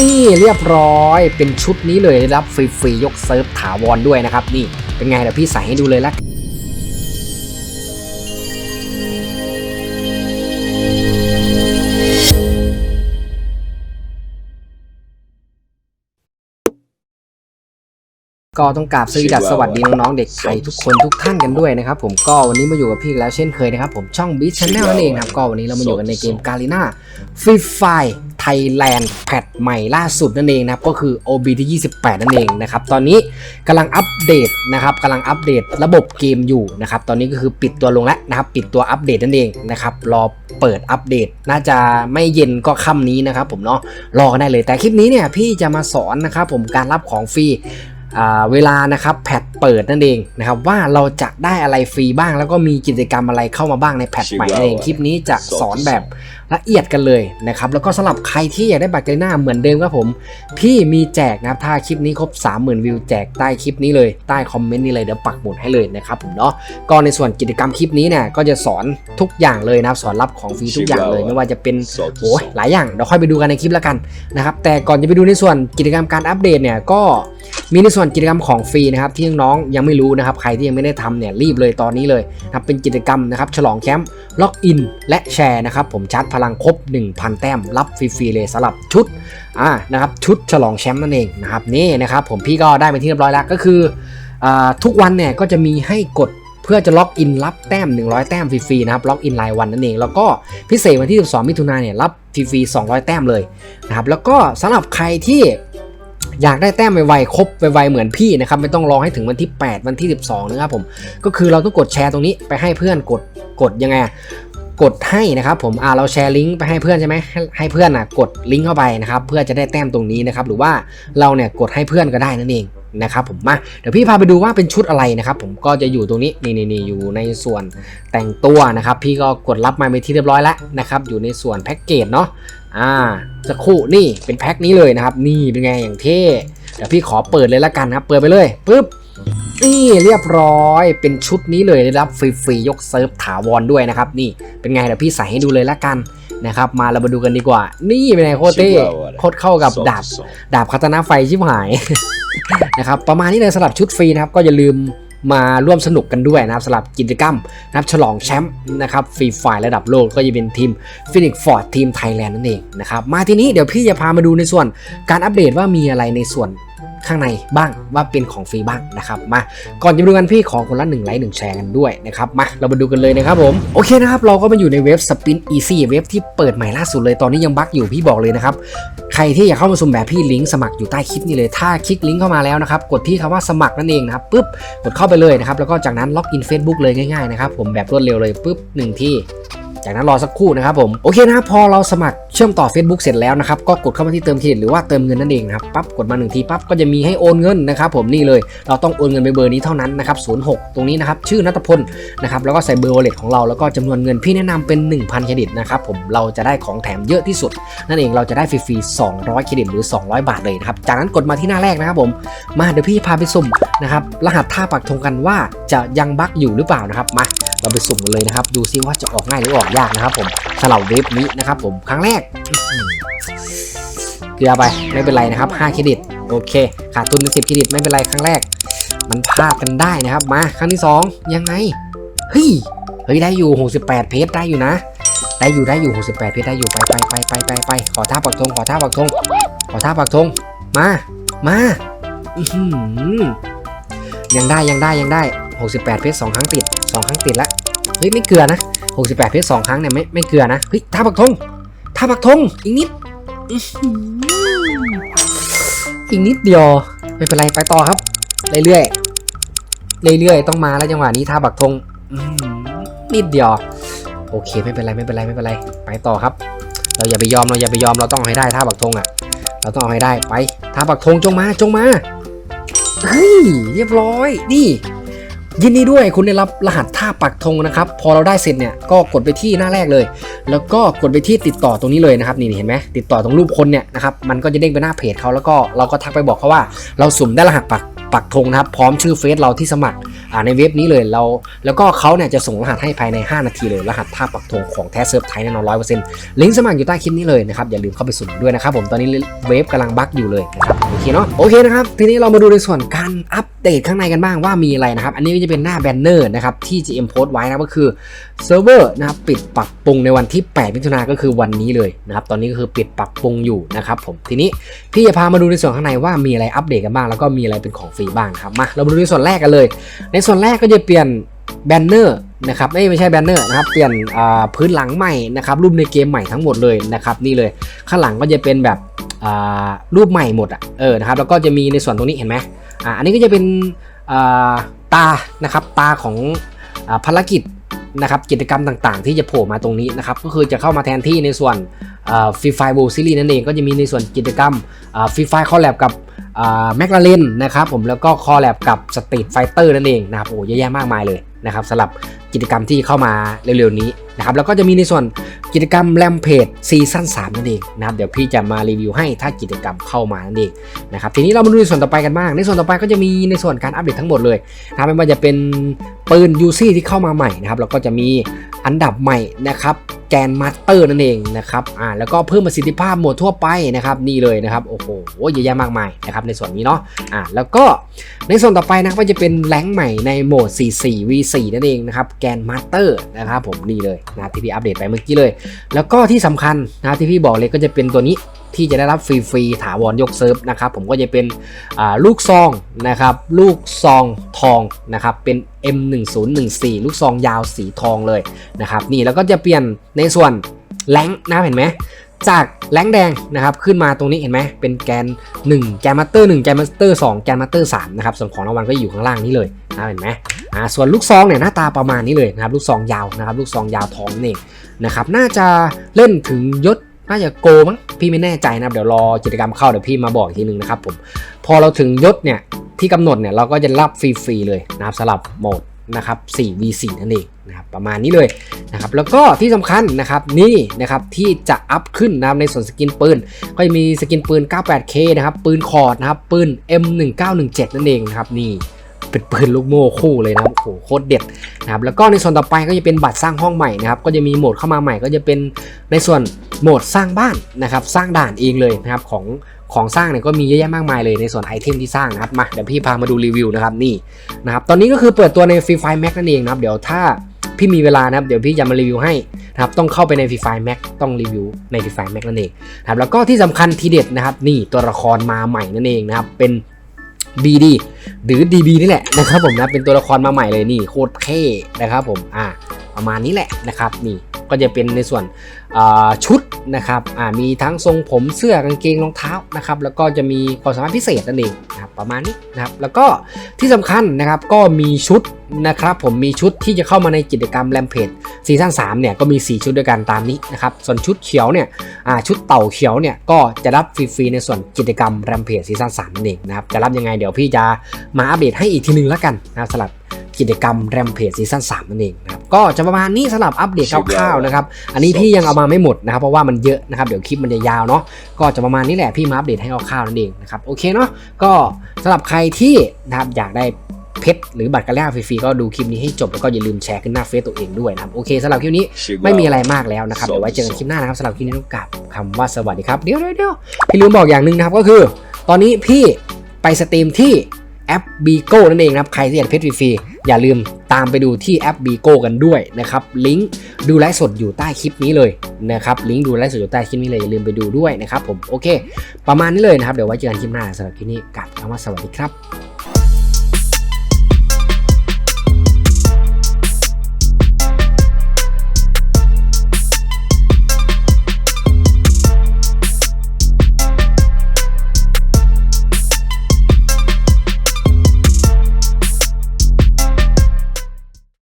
นี่เรียบร้อยเป็นชุดนี้เลยได้รับฟรีๆยกเซิร์ฟถาวรด้วยนะครับ นี่เป็นไงเดี๋ยวพี่ใส่ให้ดูเลยละ ก็ต้องกราบสวัสดีดัสสวัสดีน้องๆเด็กไทยทุกคนทุกท่านกันด้วยนะครับผมก็วันนี้มาอยู่กับพี่อีกแล้วเช่นเคยนะครับ ผมช่อง Beat Channel นั่นเองนะครับก็วันนี้เรามาอยู่กันในเกมกาลิน่าฟรีไฟไทยแลนด์แพทใหม่ล่าสุดนั่นเองนะครับก็คือ OB ที่ 28 นั่นเองนะครับตอนนี้กำลังอัปเดตนะครับกำลังอัปเดตระบบเกมอยู่นะครับตอนนี้ก็คือปิดตัวลงแล้วนะครับปิดตัวอัปเดตนั่นเองนะครับรอเปิดอัปเดต น่าจะไม่เย็นก็ค่ำนี้นะครับผมเนาะรอกันได้เลยแต่คลิปนี้เนี่ยพี่จะมาสอนนะครับผมการรับของฟรีอ่า เวลานะครับแพทเปิดนั่นเองนะครับว่าเราจะได้อะไรฟรีบ้าง แล้วก็มีกิจกรรมอะไรเข้ามาบ้างในแพทใหม่นั่นเองคลิปนี้จะสอนแบบ ละเอียดกันเลยนะครับแล้วก็สำหรับใครที่อยากได้บัตรเกรน่าเหมือนเดิมครับผม พี่มีแจกนะครับถ้าคลิปนี้ครบ 30,000 วิวแจกใต้คลิปนี้เลยใต้คอมเมนต์นี้เลยเดี๋ยวปักหมุดให้เลยนะครับผมเนาะก็ในส่วนกิจกรรมคลิปนี้เนี่ยก็จะสอนทุกอย่างเลยนะครับสอนรับของฟรีทุกอย่างเลย ไม่ว่าจะเป็นโอ้ยหลายอย่างเดี๋ยวค่อยไปดูกันในคลิปแล้วกันนะครับแต่ก่อนจะไปดูในส่วนกิจกรรมการอัปเดตเนี่ยก็มีในส่วนกิจกรรมของฟรีนะครับที่น้องๆยังไม่รู้นะครับใครที่ยังไม่ได้ทำเนี่ยรีบเลยตอนนี้เลยนะครับเป็นกิจกรรมนะครับฉลองแคมป์ล็อกอินและแชร์นะครับผมชาร์จพลังครบ 1,000 แต้ม รับฟรีๆเลยสำหรับชุดอ่านะครับชุดฉลองแชมป์นั่นเองนะครับนี่นะครับผมพี่ก็ได้ไปนที่เรียบร้อยแล้วก็คืออ่าทุกวันเนี่ยก็จะมีให้กดเพื่อจะล็อกอินรับแต้ม 100 แต้มฟรีๆนะครับล็อกอินรายวันนั่นเอง แล้วก็พิเศษวันที่ 12 มิถุนายนเนี่ยรับฟรีๆ200 แต้มเลยนะครับแล้วก็สำหรับใครที่อยากได้แต้มไวๆครบไวๆเหมือนพี่นะครับไม่ต้องรอให้ถึงวันที่ 8 วันที่ 12 นะครับผมก็คือเราต้องกดแชร์ตรงนี้ไปให้เพื่อนกดกดยังไง กดให้นะครับผมอ่าเราแชร์ลิงก์ไปให้เพื่อนใช่ไหมให้ให้เพื่อนอะกดลิงก์เข้าไปนะครับเพื่อจะได้แต้มตรงนี้นะครับหรือว่าเราเนี่ยกดให้เพื่อนก็ได้นั่นเองนะครับผมมาเดี๋ยวพี่พาไปดูว่าเป็นชุดอะไรนะครับผมก็จะอยู่ตรงนี้นี่นี่นอยู่ในส่วนแต่งตัวนะครับพี่ก็กดรับมาเป็นที่เรียบร้อยแล้วนะครับอยู่ในส่วนแพ็กเกจเนาะอ่าสักครู่นี่เป็นแพ็คนี้เลยนะครับนี่เป็นไงอย่างเท่เดี๋ยวพี่ขอเปิดเลยละกันครับเปิดไปเลยปุ๊บ นี่เรียบร้อยเป็นชุดนี้เลยได้รับฟรีๆยกเซิร์ฟถาวรด้วยนะครับ นี่เป็นไงเดี๋ยวพี่ใส่ให้ดูเลยละกันนะครับมาเรามาดูกันดีกว่า นี่เป็นไงโคตรเท่โคตรเข้ากับดาบดาบคาตานาไฟชิบหายนะครับประมาณนี้เลยสำหรับชุดฟรีนะครับก็อย่าลืมมาร่วมสนุกกันด้วยนะครับสำหรับกิจกรรมนะครับฉลองแชมป์นะครับฟรีไฟระดับโลกก็จะเป็นทีมฟินิกฟอร์ดทีมไทยแลนด์นั่นเองนะครับมาทีนี้เดี๋ยวพี่จะพามาดูในส่วนการอัปเดตว่ามีอะไรในส่วน ข้างในบ้างว่าเป็นของฟรีบ้างนะครับมาก่อนจะไปดูกันพี่ขอคนละหนึ่งไลค์หนึ่งแชร์กันด้วยนะครับมาเรามาดูกันเลยนะครับผมโอเคนะครับเราก็มาอยู่ในเว็บ Spin Easy เว็บที่เปิดใหม่ล่าสุดเลยตอนนี้ยังบั๊กอยู่พี่บอกเลยนะครับใครที่อยากเข้ามาสุ่มแบบพี่ลิงก์สมัครอยู่ใต้คลิปนี้เลยถ้าคลิกลิงก์เข้ามาแล้วนะครับกดที่คำว่าสมัครนั่นเองนะครับปุ๊บกดเข้าไปเลยนะครับแล้วก็จากนั้นล็อกอิน Facebook เลยง่ายๆนะครับผมแบบรวดเร็วเลยปุ๊บหนึ่งที่ จากนั้นรอสักครู่นะครับผมโอเคนะครับพอเราสมัครเชื่อมต่อ Facebook เสร็จแล้วนะครับก็กดเข้ามาที่เติมเครดิตหรือว่าเติมเงินนั่นเองนะครับปั๊บกดมาหนึ่งทีปั๊บก็จะมีให้โอนเงินนะครับผมนี่เลยเราต้องโอนเงินไปเบอร์นี้เท่านั้นนะครับ06 ตรงนี้นะครับชื่อนัทพลนะครับแล้วก็ใส่เบอร์ wallet ของเราแล้วก็จำนวนเงินพี่แนะนำเป็น 1,000เครดิตนะครับผมเราจะได้ของแถมเยอะที่สุด นั่นเองเราจะได้ฟรีๆ200เครดิตหรือ 200 บาทเลยนะครับจากนั้นกดมาที่หน้าแรกนะครับผมมาเดี๋ยวพี่พาไปสุ่มนะครับรหัสท่าปักธงกันว่าจะยังบั๊กอยู่หรือเปล่านะครับมา เราไปสุ่มกันเลยนะครับ ดูซิว่าจะออกง่ายหรือออกยากนะครับ ผมสำหรับเว็บนี้นะครับผมครั้งแรกเกลือไปไม่เป็นไรนะครับ5เครดิตโอเคขาดทุนเป็น10เครดิตไม่เป็นไรครั้งแรก มันพลาดกันได้นะครับ มาครั้งที่ 2 ยังไงเฮ้ยเฮ้ยได้อยู่ 68 เพจได้อยู่นะ ได้อยู่ได้อยู่ 68 เพจได้อยู่ไปไปไปไปไปไปขอท่าปักธงขอท่าปักธงขอท่าปักธงมามาอื้อหือยังได้ยังได้ยังได้ 68 เพจสองครั้งติดสองครั้งติดแล้วเฮ้ยไม่เกลือนะ 68 เพชรสองครั้งเนี่ยไม่ไม่เกลือนะเฮ้ยท่าปักธงท่าปักธงอีกนิดอีกนิดเดียวไม่เป็นไรไปต่อครับ เรื่อยๆเรื่อยๆต้องมาแล้วจังหวะนี้ท่าปักธงนิดเดียวโอเคไม่เป็นไรไม่เป็นไรไม่เป็นไร ไปต่อครับ เราอย่าไปยอมเราอย่าไปยอมเราต้องเอาให้ได้ท่าปักธงอะ เราต้องเอาให้ได้ไปท่าปักธงจงมาจงมาเฮ้ยเรียบร้อยนี่ ยินดีด้วยคุณได้รับรหัสท่าปักธงนะครับ พอเราได้เสร็จเนี่ยก็กดไปที่หน้าแรกเลย แล้วก็กดไปที่ติดต่อตรงนี้เลยนะครับนี่เห็นไหมติดต่อตรงรูปคนเนี่ยนะครับมันก็จะเด้งไปหน้าเพจเขาแล้วก็เราก็ทักไปบอกเขาว่า เราสุ่มได้รหัสปักปักธงนะครับ พร้อมชื่อเฟซเราที่สมัคร อ่าในเว็บนี้เลยเรา แล้วก็เขาเนี่ยจะส่งรหัสให้ภายใน 5 นาทีเลย รหัสท่าปักธงของแท้เซิร์ฟไทยแน่นอนร้อยเปอร์เซ็นต์ลิงก์สมัครอยู่ใต้คลิปนี้เลยนะครับ อย่าลืมเข้าไปสมัครด้วยนะครับผมตอนนี้เว็บกำลังบั๊กอยู่เลยนะครับโอเคเนาะโอเคนะครับทีนี้เรามาดูในส่วนการอัปเดตข้างในกันบ้างว่ามีอะไรนะครับอันนี้ก็จะเป็นหน้าแบนเนอร์นะครับที่ GM โพสต์ไว้นะก็คือเซิร์ฟเวอร์นะครับปิดปรับปรุงในวันที่ 8 มิถุนายนก็คือวันนี้เลยนะครับตอนนี้ก็คือปิดปรับปรุงอยู่นะครับผมทีนี้พี่จะพามาดูในส่วนข้างในว่ามีอะไรอัปเดตกันบ้างแล้วก็มีอะไรเป็นของฟรีบ้างครับมาเรามาดูในส่วนแรกกันเลยในส่วนแรกก็จะเปลี่ยนแบนเนอร์นะครับไม่ไม่ใช่แบนเนอร์นะครับเปลี่ยนพื้นหลังใหม่นะครับรูปในเกมใหม่ทั้งหมดเลยนะครับนี่เลยข้างหลังก็จะเป็นแบบรูปใหม่หมดอะเออนะครับแล้วก็จะมีในส่วนตรงนี้เห็นไหมอ่าอันนี้ก็จะเป็นตานะครับตาของอภารกิจนะครับกิจกรรมต่างๆ ที่จะโผล่มาตรงนี้นะครับก็คือจะเข้ามาแทนที่ในส่วนฟรีไฟโบซีรีนั่นเองก็จะมีในส่วนกิจกรรมฟรีไฟคอลแลบกับ แมคลาเรนนะครับผมแล้วก็คอลแลบกับสตรีทไฟเตอร์นั่นเองนะครับโอ้เยอะแยะมากมายเลยนะครับสำหรับกิจกรรมที่เข้ามาเร็วๆนี้นะครับแล้วก็จะมีในส่วนกิจกรรมแรมเพจซีซั่น3นั่นเองนะครับเดี๋ยวพี่จะมารีวิวให้ถ้ากิจกรรมเข้ามานั่นเองนะครับทีนี้เรามาดูในส่วนต่อไปกันบ้าง ในส่วนต่อไปก็จะมีในส่วนการอัปเดตทั้งหมดเลยนะไม่ว่าจะเป็นปืนยูซี่ที่เข้ามาใหม่นะครับแล้วก็จะมีอันดับใหม่นะครับ แกนมาสเตอร์นั่นเองนะครับอ่าแล้วก็เพิ่มประสิทธิภาพโหมดทั่วไปนะครับนี่เลยนะครับโอ้โหเยอะแยะมากมายนะครับในส่วนนี้เนาะอ่าแล้วก็ในส่วนต่อไปนะครับก็จะเป็นแรงใหม่ในโหมด 44 v4 นั่นเองนะครับแกนมาสเตอร์นะครับผมนี่เลยนะที่พี่อัปเดตไปเมื่อกี้เลย แล้วก็ที่สำคัญนะที่พี่บอกเลยก็จะเป็นตัวนี้ ที่จะได้รับฟรีๆถาวรยกเซิร์ฟนะครับผมก็จะเป็นลูกซองนะครับลูกซองทองนะครับเป็น M1014 ลูกซองยาวสีทองเลยนะครับนี่แล้วก็จะเปลี่ยนในส่วนแรงนะเห็นไหมจากแรงแดงนะครับขึ้นมาตรงนี้เห็นไหมเป็นแกน 1 แกนมาสเตอร์1แกนมาสเตอร์2แกนมาสเตอร์3นะครับส่วนของรางวัลก็อยู่ข้างล่างนี้เลยนะเห็นไหมอ่าส่วนลูกซองเนี่ยหน้าตาประมาณนี้เลยนะครับลูกซองยาวนะครับลูกซองยาวทองนั่นเองนะครับน่าจะเล่นถึงยศ น่าจะโกมั้งพี่ไม่แน่ใจนะครับเดี๋ยวรอกิจกรรมเข้าเดี๋ยวพี่มาบอกอีกทีนึงนะครับผมพอเราถึงยศเนี่ยที่กำหนดเนี่ยเราก็จะรับฟรีๆเลยนะครับสลับโหมดนะครับ 4v4 นั่นเองนะครับประมาณนี้เลยนะครับแล้วก็ที่สำคัญนะครับนี่นะครับที่จะอัพขึ้นนะครับในส่วนสกินปืน ก็จะมีสกินปืน 98K นะครับปืนคอร์ดนะครับปืน M1917 นั่นเองนะครับนี่ เป็นปืนลูกโม่คู่เลยนะครับโอ้โหโคตรเด็ดนะครับแล้วก็ในส่วนต่อไปก็จะเป็นบัตรสร้างห้องใหม่นะครับก็จะมีโหมดเข้ามาใหม่ ก็จะเป็นในส่วนโหมดสร้างบ้านนะครับสร้างด่านเองเลยนะครับของของสร้างเนี่ยก็มีเยอะแยะมากมายเลยในส่วนไอเทมที่สร้างนะครับมาเดี๋ยวพี่พามาดูรีวิวนะครับนี่นะครับตอนนี้ก็คือเปิดตัวใน Free Fire Max นั่นเองนะครับเดี๋ยวถ้าพี่มีเวลานะครับเดี๋ยวพี่จะมารีวิวให้นะครับต้องเข้าไปใน Free Fire Max ต้องรีวิวใน Free Fire Max นั่นเองครับแล้วก็ที่สำคัญทีเด็ดนะครับนี่ตัวละครมาใหม่นั่นเองนะครับเป็น BD หรือ DB นี่แหละนะครับผมนะเป็นตัวละครมาใหม่เลยนี่โคตรเท่นะครับผมอ่าประมาณนี้แหละนะครับนี่ก็จะเป็นในส่วนอ่าชุดนะครับอ่ามีทั้งทรงผมเสื้อกางเกงรองเท้านะครับแล้วก็จะมีความสามารถพิเศษนั่นเองนะครับประมาณนี้นะครับแล้วก็ที่สำคัญนะครับก็มีชุดนะครับผมมีชุดที่จะเข้ามาในกิจกรรมแรมเพจซีซั่น3เนี่ยก็มี 4 ชุดด้วยกันตามนี้นะครับส่วนชุดเขียวเนี่ย ชุดเต่าเขียวเนี่ยก็จะรับฟรีๆในส่วนกิจกรรมแรมเพจซีซั่น3นั่นเองนะครับจะรับยังไงเดี๋ยวพี่จะมาอัปเดตให้อีกทีนึงแล้วกันนะครับสำหรับกิจกรรมแรมเพจซีซั่น3นั่นเองนะครับก็จะประมาณนี้สำหรับอัปเดตคร่าวๆนะครับอันนี้พี่ยังเอามาไม่หมดนะครับเพราะว่ามันเยอะนะครับเดี๋ยวคลิปมันจะยาวเนาะก็จะประมาณนี้แหละพี่มาอัปเดตให้คร่าวๆนั่นเองนะครับโอเคเนาะก็สำหรับใครที่นะครับอยากได้ เพชรหรือบัตรกระแลฟรีๆก็ดูคลิปนี้ให้จบแล้วก็อย่าลืมแชร์ขึ้นหน้าเฟซตัวเองด้วยนะครับโอเคสำหรับคลิปนี้ไม่มีอะไรมากแล้วนะครับเดี๋ยวไว้เจอกันคลิปหน้านะครับสำหรับคลิปนี้ต้องกลับคำว่าสวัสดีครับเดี๋ยวเดี๋ยวเดี๋ยวพี่ลืมบอกอย่างหนึ่งนะครับก็คือ ตอนนี้พี่ไปสตรีมที่แอป b ีโก้นั่นเองนะครับใครที่อยากเพชรฟรีๆอย่าลืมตามไปดูที่แอป b ีโก้กันด้วยนะครับลิงก์ดูไลฟ์สดอยู่ใต้คลิปนี้เลยนะครับลิงก์ดูไลฟ์สดอยู่ใต้คลิปนี้เลยอย่าลืมไปดูด้วยนะครับผมโอเค ประมาณนี้เลยนะครับเดี๋ยวไว้เจอกันคลิปหน้าสำหรับคลิปนี้กลับคำว่าสวัสดีครับ